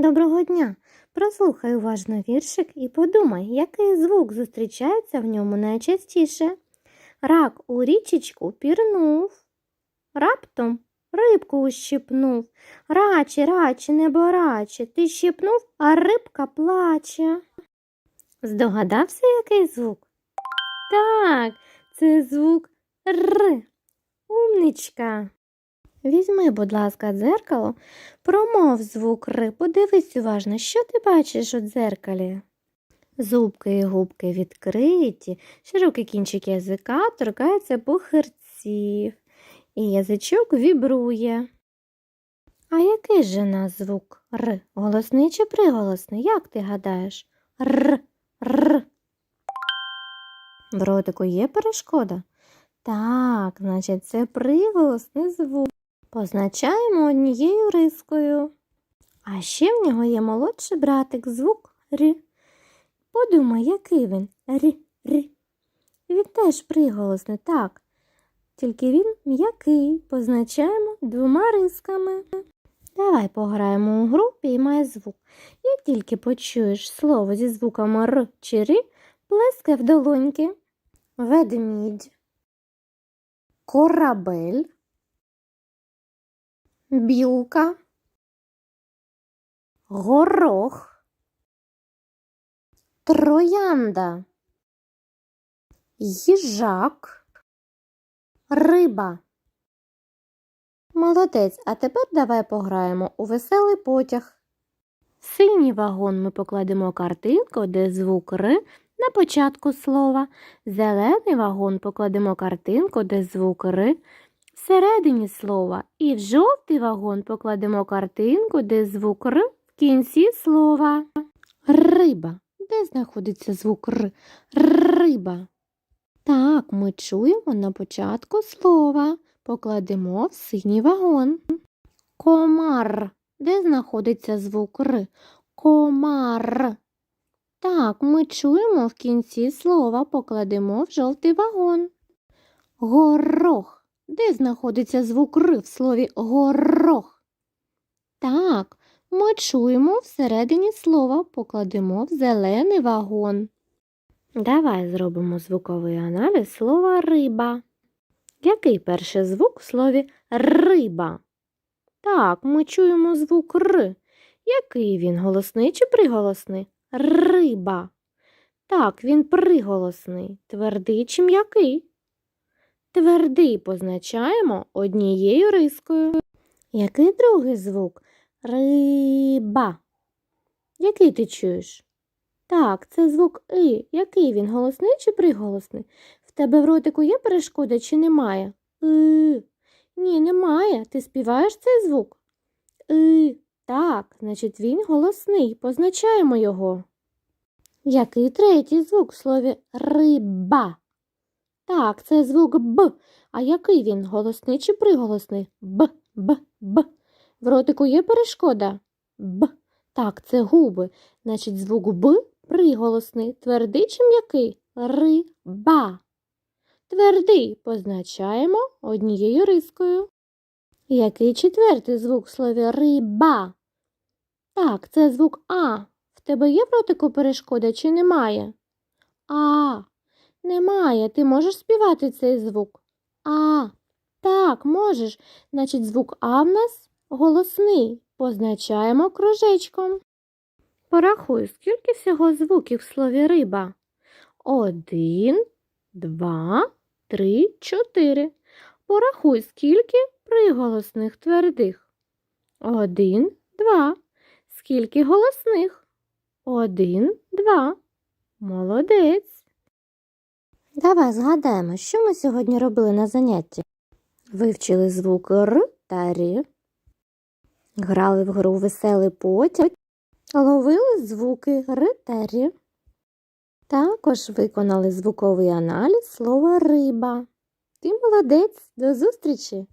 Доброго дня! Прослухай уважно віршик і подумай, який звук зустрічається в ньому найчастіше. Рак у річечку пірнув, раптом рибку ущипнув. Раче, раче, небораче, ти щипнув, а рибка плаче. Здогадався, який звук? Так, це звук Р. Умничка. Візьми, будь ласка, дзеркало, промов звук Р. Подивись уважно, що ти бачиш у дзеркалі. Зубки і губки відкриті, широкий кінчик язика торкається похирців, і язичок вібрує. А який же нас звук Р? Голосний чи приголосний? Як ти гадаєш? Р, Р. В ротику є перешкода? Так, значить, це приголосний звук. Позначаємо однією рискою. А ще в нього є молодший братик, звук Р. Подумай, який він Р, Р. Він теж приголосний, так. Тільки він м'який, позначаємо двома рисками. Давай пограємо у гру «Піймай звук. Як тільки почуєш слово зі звуками Р чи Р, плескай в долоньки. Ведмідь, корабель, білка, горох, троянда, їжак, риба. Молодець, а тепер давай пограємо у веселий потяг. В синій вагон ми покладемо картинку, де звук Р на початку слова. Зелений вагон покладемо картинку, де звук Р всередині слова. І в жовтий вагон покладемо картинку, де звук Р в кінці слова. Риба. Де знаходиться звук Р? Риба. Так, ми чуємо на початку слова. Покладемо в синій вагон. Комар. Де знаходиться звук Р? Комар. Так, ми чуємо в кінці слова, покладемо в жовтий вагон. Горох. Де знаходиться звук Р в слові горох? Так, ми чуємо всередині слова, покладемо в зелений вагон. Давай зробимо звуковий аналіз слова риба. Який перший звук в слові риба? Так, ми чуємо звук Р. Який він голосний чи приголосний? Риба. Так, він приголосний. Твердий чи м'який? Твердий позначаємо однією рискою. Який другий звук? Риба. Який ти чуєш? Так, це звук И. Який він голосний чи приголосний? В тебе в ротику є перешкода чи немає? И. Ні, немає. Ти співаєш цей звук? И. Так, значить він голосний. Позначаємо його. Який третій звук в слові риба? Так, це звук Б. А який він? Голосний чи приголосний? Б, Б, Б. В ротику є перешкода? Б. Так, це губи. Значить, звук Б приголосний. Твердий чи м'який? Риба. Твердий позначаємо однією рискою. Який четвертий звук в слові риба? Так, це звук А. В тебе є в ротику перешкода чи немає? А. Немає. Ти можеш співати цей звук? А. Так, можеш. Значить, звук А в нас голосний. Позначаємо кружечком. Порахуй, скільки всього звуків в слові риба? Один, два, три, чотири. Порахуй, скільки приголосних твердих. Один, два. Скільки голосних? Один, два. Молодець. Давай згадаємо, що ми сьогодні робили на занятті. Вивчили звук Р та Р. Грали в гру веселий потяг. Ловили звуки Р та Р. Також виконали звуковий аналіз слова риба. Ти молодець. До зустрічі!